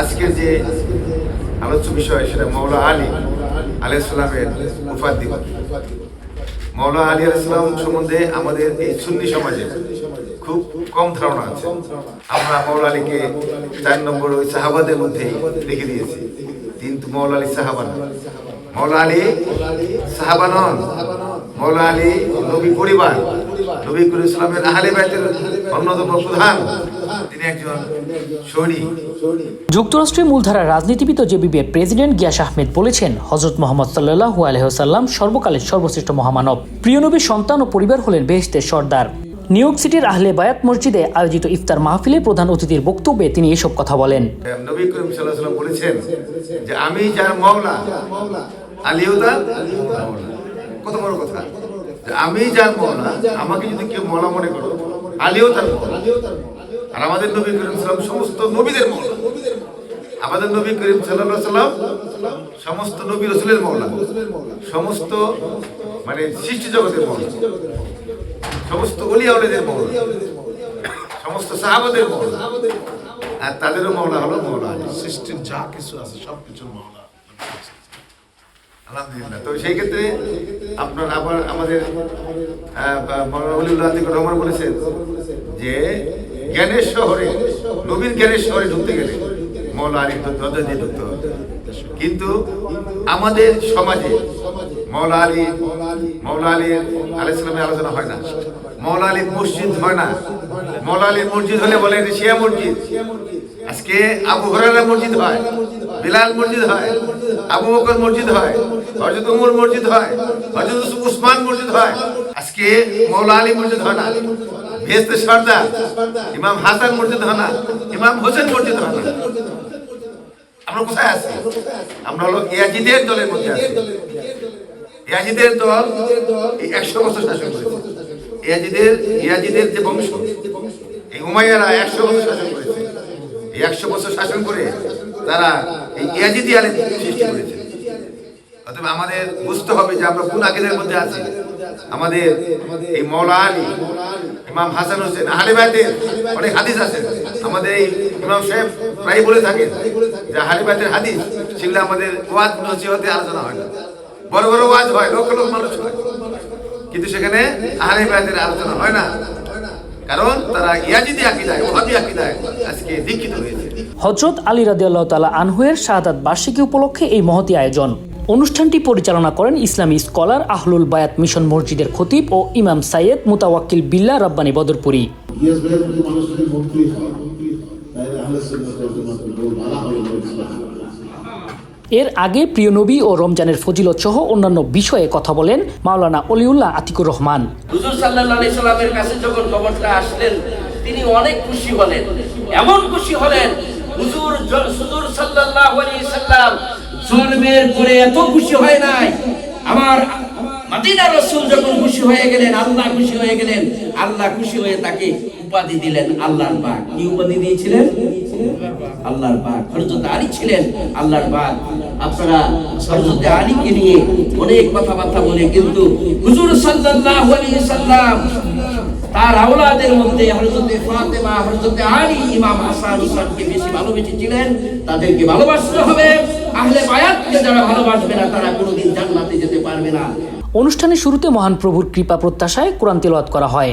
আজকের যে আলোচ্য বিষয় সেটা মৌলা আলী আলাইসালামের উপাধি। মৌলা আলী আলাইসালাম সম্বন্ধে আমাদের এই সুন্নি সমাজে খুব কম ধারণা আছে। আমরা মৌলা আলীকে চার নম্বর ওই সাহাবাদের মধ্যে রেখে দিয়েছি। কিন্তু মৌলা আলী সাহাবা নন। মৌলা আলী সাহাবা মৌলা আলী নবী পরিবার নবী ইসলামের আহলে বাইতের অন্যতম প্রধান। তিনি একজন সৈনিক যুক্তরাষ্ট্রের মূলধারার রাজনীতিবিদ ও জেবিবির প্রেসিডেন্ট গিয়াস আহমেদ বলেছেন হজরত মোহাম্মদ সাল্লাহু আলহ্লাম সর্বকালের সর্বশ্রেষ্ঠ মহামানব। প্রিয় নবীর সন্তান ও পরিবার হলেন বেহেশতের সর্দার। নিউ ইয়র্ক সিটির আহলে বায়াত মসজিদে আয়োজিত ইফতার মাহফিলে প্রধান অতিথির বক্তব্যে তিনি এসব কথা বলেন। নবী করিম বলেছেন যে আমি যার মওলা আলিও তার কত বড় কথা। আমি যার মওলা আমাকে যদি কেউ মওলা মনে করো, আলিও তার আর আমাদের নবী করিম সাল্লাম সমস্ত নবীদের মওলা আমাদের নবী করিম সাল্লাম সমস্ত নবী রসুলের মওলা সমস্ত মানে সৃষ্টি জগতের মওলা সমস্ত অলিয়াউলেদের মওলা সমস্ত সাহাবাদের মওলা আর তাদেরও মওলা হলো আলী। সৃষ্টির যা কিছু আছে সব কিছুর মাওলা তো সেই ক্ষেত্রে আপনার আবার আমাদের বলেছেন যে জ্ঞানের শহরে নবীন ঢুকতে গেলে আলী কিন্তু আমাদের সমাজে মৌলা আলী মৌলা আলী আলাইসালামের আলোচনা হয় না। মৌলা আলীর মসজিদ হয় না। মৌলা আলীর মসজিদ হলে বলে এটা শিয়া মসজিদ। আজকে আবু হরারা মসজিদ হয়। বিলাল মসজিদ হয়, আবু বকর মসজিদ হয়, হযরত উমর মসজিদ হয়, হযরত উসমান মসজিদ হয়। আজকে মৌলা আলী মসজিদ হয় না। ভেস্তে সর্দার ইমাম হাসান মসজিদ হয় না, ইমাম হোসেন মসজিদ হয় না। আমরা কোথায় আছি? আমরা হলো ইয়াজিদের দলের মধ্যে আছি। ইয়াজিদের দল একশো বছর শাসন করেছে। ইয়াজিদের ইয়াজিদের যে বংশ, এই উমাইয়ারা একশো বছর শাসন করেছে। একশো বছর শাসন করে তারা এই ইয়াজিদি আলী সৃষ্টি করেছে। অতএব আমাদের বুঝতে হবে যে আমরা কোন আকিদের মধ্যে আছি। আমাদের এই মৌলা আলী, ইমাম হাসান হোসেন, আহলে বাইতের অনেক হাদিস আছে। আমাদের এই ইমাম সাহেব প্রায় বলে থাকেন যে আহলে বাইতের হাদিস সেগুলো আমাদের ওয়াজ নসিহতে আলোচনা হয় না। বড় বড় ওয়াজ হয়, লক্ষ লক্ষ মানুষ হয়। কিন্তু সেখানে আহলে বাইতের আলোচনা হয় না। কারণ তারা ইয়াজিদি আকিদায় ওহাবি আকিদায় আজকে দীক্ষিত হয়েছে। হজরত আলী রাদিয়াল্লাহ তালা আনহুয়ের শাহাদাত বার্ষিকী উপলক্ষে এই মহতি আয়োজন। অনুষ্ঠানটি পরিচালনা করেন ইসলামী স্কলার আহলুল বায়াত মিশন মসজিদের খতিব ও ইমাম সাইয়েদ মুতাওয়াক্কিল বিল্লা রব্বানী বদরপুরি ইয়াস ভাইয়ের প্রতি মানুষ যদি মুক্তি হয় তাহলে আহলে সুন্নাত ওয়াল জামাতের দল ভালো হবে বলে ইসলাম এর আগে প্রিয় নবী ও রমজানের ফজিলত সহ অন্যান্য বিষয়ে কথা বলেন মাওলানা অলিউল্লাহ আতিকুর রহমান। হুজুর সাল্লাহ সাল্লামের কাছে যখন খবরটা আসলেন, তিনি অনেক খুশি হলেন। এমন খুশি হলেন, হুজুর হুজুর সাল্লাল্লাহু আলাইহি সাল্লাম জন্মের পরে এত খুশি হয় নাই। আমার মাদিনা রাসূল যখন খুশি হয়ে গেলেন, আল্লাহ খুশি হয়ে গেলেন, আল্লাহ খুশি হয়ে তাকে উপাধি দিলেন, আল্লাহর পাক। কি উপাধি দিয়েছিলেন? আল্লাহর বাঘ আলী ছিলেন আল্লাহর বাঘ আপনারা আলীকে নিয়ে অনেক কথাবার্তা বলে কিন্তু হুজুর সাল্লাম তার আওলাদের মধ্যে ফাতেমা আলী ইমাম হাসান বেশি তাদেরকে ভালোবাসতে হবে। আহলে যারা ভালোবাসবে না তারা কোনোদিন জান্নাতে যেতে পারবে না। অনুষ্ঠানে শুরুতে মহান প্রভুর কৃপা প্রত্যাশায় কোরআন তিলওয়াত করা হয়।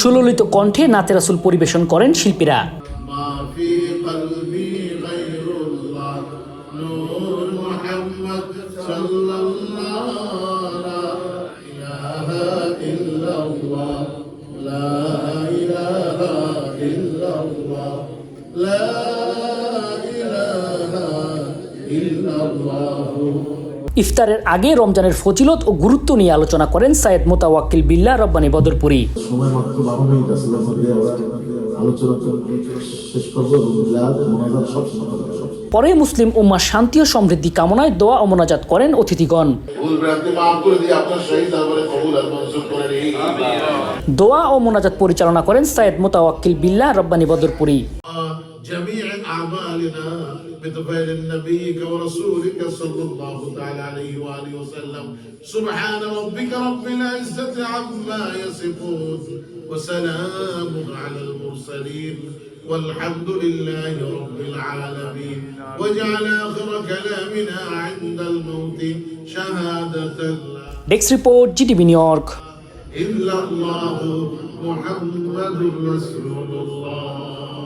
حبيب কণ্ঠে নাতে রাসুল পরিবেশন করেন শিল্পীরা ما في قلبي غير الله نور محمد صلى الله لا إله إلا الله ইফতারের আগে রমজানের ফজিলত ও গুরুত্ব নিয়ে আলোচনা করেন সায়েদ মোতাওয়াক্কিল বিল্লা রব্বানি বদরপুরি। পরে মুসলিম উম্মার শান্তি ও সমৃদ্ধি কামনায় দোয়া অমনাজাত করেন অতিথিগণ। দোয়া ও মোনাজাত পরিচালনা করেন সায়েদ মোতাওয়াক্কিল বিল্লা Rabbani Badarpuri. بتفعيل نبيك ورسولك صلى الله تعالى عليه وآله وسلم. سبحان ربك رب العزة عما يصفون وسلام على المرسلين والحمد لله رب العالمين. واجعل آخر كلامنا عند الموت شهادة Next report, GTB New نيويورك إلا الله محمد رسول الله.